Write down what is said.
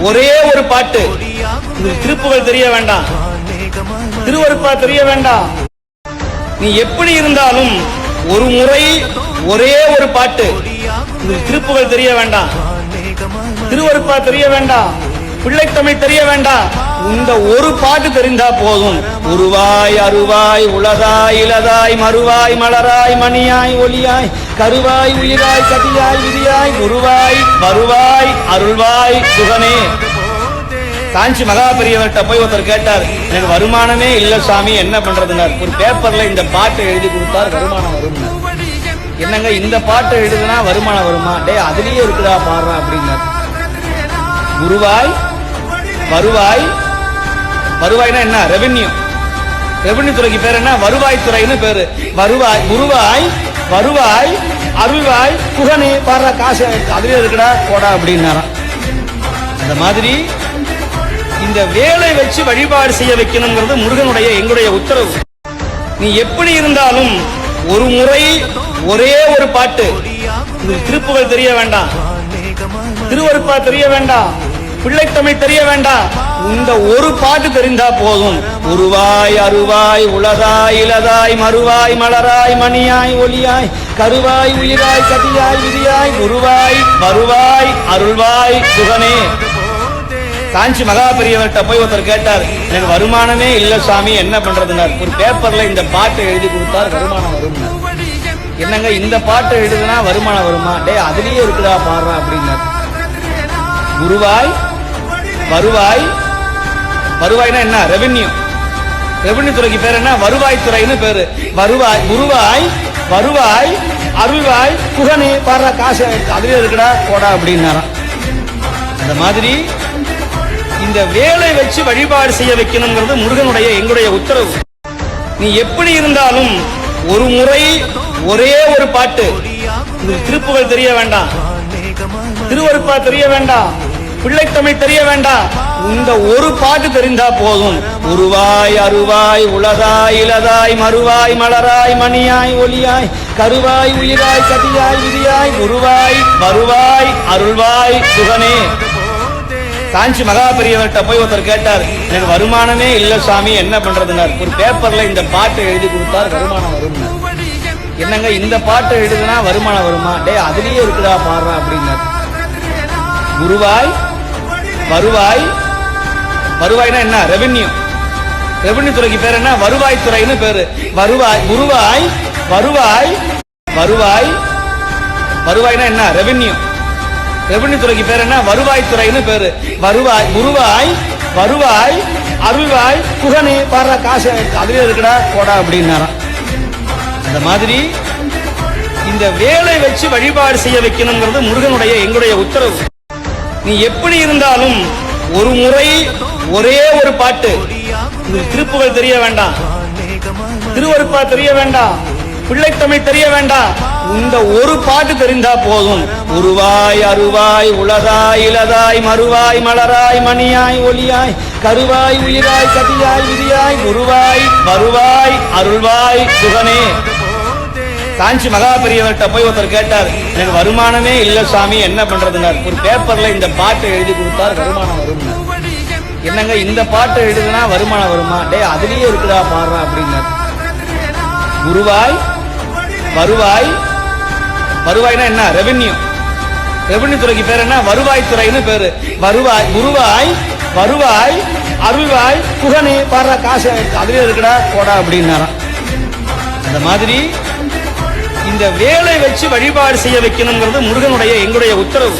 ஒரே ஒரு பாட்டு. திருப்புகள் தெரிய வேண்டாம். திருவருப்பா தெரிய வேண்டாம். நீ எப்படி இருந்தாலும் ஒரு முறை ஒரே ஒரு பாட்டு. திருப்புகள் தெரிய வேண்டாம். திருவருப்பா தெரிய வேண்டாம். பிள்ளை தமிழ் தெரிய வேண்டாம். இந்த ஒரு பாட்டு தெரிந்தா போதும். உருவாய் அருவாய் உலகாய் இலதாய் மறுவாய் மலராய் மணியாய் ஒளியாய் கருவாய் உயிராய் கதியாய் விதியாய் குருவாய் வருவாய் அருள்வாய் சுகமே. காஞ்சி மகா பெரியவர்கிட்ட போய் ஒருத்தர் கேட்டார் எனக்கு வருமானமே இல்ல சாமி என்ன பண்றதுனார் ஒரு பேப்பர்ல இந்த பாட்டை எழுதி கொடுத்தார் வருமானம் வரும் என்னங்க இந்த பாட்டை எழுதுனா வருமானம் வருமா? டே அதுலயே இருக்குதா பாடுறா அப்படின்னார். குருவாய் வருவாய் வருவாய்னா என்ன? ரெவென்யூ ரெவென்யூ துறைக்கு பேர் என்ன? வருவாய் துறைன்னு பேரு. வருவாய் குருவாய் வருவாய் அருள்வாய் குகனே பாடுற காசு அதுவே இருக்கடா போடா அப்படின்னாராம் அந்த மாதிரி இந்த வேலை வச்சு வழிபாடு செய்ய வைக்கணுங்கிறது முருகனுடைய எங்களுடைய உத்தரவு. நீ எப்படி இருந்தாலும் ஒரு முறை ஒரே ஒரு பாட்டு. திருப்புகள் தெரிய வேண்டாம். திருவருப்பா தெரிய வேண்டாம். பிள்ளைத்தமிழ் தெரிய வேண்டாம். இந்த ஒரு பாட்டு தெரிந்தா போதும். உருவாய் அருவாய் உலகாய் இலதாய் மறுவாய் மலராய் மணியாய் ஒளியாய் கருவாய் உயிராய் கதியாய் விதியாய் குருவாய் வருவாய் அருள்வாய் சுகனே. காஞ்சி மகா பெரியவர்கிட்ட போய் ஒருத்தர் கேட்டார் எனக்கு வருமானமே இல்ல சாமி என்ன பண்றதுனார் ஒரு பேப்பர்ல இந்த பாட்டை எழுதி கொடுத்தார் வருமானம் வரும் என்னங்க இந்த பாட்டை எழுதுனா வருமானம் வருமா? டே அதுலயே இருக்குதா பாடுறா அப்படின்னார். குருவாய் வருவாய் வருவாய்னா என்ன? ரெவென்யூ ரெவென்யூ துறைக்கு பேர் என்ன? வருவாய் துறைன்னு பேரு. வருவாய் குருவாய் வருவாய் அருள்வாய் குகனே பாடுற காசு அதுவே இருக்கடா போடா அப்படின்னாராம். அந்த மாதிரி இந்த வேலை வச்சு வழிபாடு செய்ய வைக்கணுங்கிறது முருகனுடைய எங்களுடைய உத்தரவு. நீ எப்படி இருந்தாலும் ஒரு முறை ஒரே ஒரு பாட்டு. திருப்புகள் தெரிய வேண்டாம். திருவருப்பா தெரிய வேண்டாம். பிள்ளைத்தமிழ் தெரிய வேண்டாம். இந்த ஒரு பாட்டு தெரிந்தா போதும். உருவாய் அருவாய் உலகாய் இலதாய் மறுவாய் மலராய் மணியாய் ஒளியாய் கருவாய் உயிராய் கதியாய் விதியாய் குருவாய் வருவாய் அருள்வாய் சுகனே. காஞ்சி மகா பெரியவர்கிட்ட போய் ஒருத்தர் கேட்டார் எனக்கு வருமானமே இல்ல சாமி என்ன பண்றதுனார் ஒரு பேப்பர்ல இந்த பாட்டை எழுதி கொடுத்தார் வருமானம் வரும் என்னங்க இந்த பாட்டை எழுதுனா வருமானம் வருமா? டே அதுலயே இருக்குதா பாடுறா அப்படின்னார். குருவாய் வருவாய். வருவாய்னா என்ன? ரெவென்யூ ரெவென்யூ துறைக்கு பேர் என்ன? வருவாய் துறைன்னு பேரு. வருவாய் குருவாய் வருவாய் வருவாய். வருவாய்னா என்ன? ரெவென்யூ ரெவென்யூ துறைக்கு பேர் என்ன? வருவாய் துறைன்னு பேரு. வருவாய் குருவாய் வருவாய் அருள்வாய் புகனி பாடுற காசு அதுவே இருக்கடா போடா அப்படின்னாராம். அந்த மாதிரி இந்த வேலை வச்சு வழிபாடு செய்ய வைக்கணுங்கிறது முருகனுடைய எங்களுடைய உத்தரவு. நீ எப்படி இருந்தாலும் ஒரு முறை ஒரே ஒரு பாட்டு. இது திருப்புகள் தெரிய வேண்டாம். திருவருப்பா தெரிய வேண்டாம். பிள்ளைத்தமிழ் தெரிய வேண்டாம். இந்த ஒரு பாட்டு தெரிந்தா போதும். உருவாய் அருவாய் உலதாய் இலதாய் மறுவாய் மலராய் மணியாய் ஒளியாய் கருவாய் உயிராய் கதியாய் விதியாய் குருவாய் வருவாய் அருள்வாய் சுகனே. காஞ்சி மகா பெரியவர்கிட்ட போய் ஒருத்தர் கேட்டார் எனக்கு வருமானமே இல்ல சாமி என்ன பண்றதுனார் ஒரு பேப்பர்ல இந்த பாட்டை எழுதி கொடுத்தார் வருமானம் வரும் என்னங்க இந்த பாட்டை எழுதுனா வருமானம் வருமா? டே அதுலயே இருக்குதா பாடுறா அப்படின்னார். குருவாய் வருவாய் வருவாய்னா என்ன? ரெவென்யூ ரெவென்யூ துறைக்கு பேர் என்ன? வருவாய் துறைன்னு பேரு. வருவாய் குருவாய் வருவாய் அருள்வாய் புகனே பாடுற காசு அதுலயே இருக்குடா போடா அப்படின்னாராம். அந்த மாதிரி இந்த வேலை வச்சு வழிபாடு செய்ய வைக்கணுங்கிறது முருகனுடைய எங்களுடைய உத்தரவு.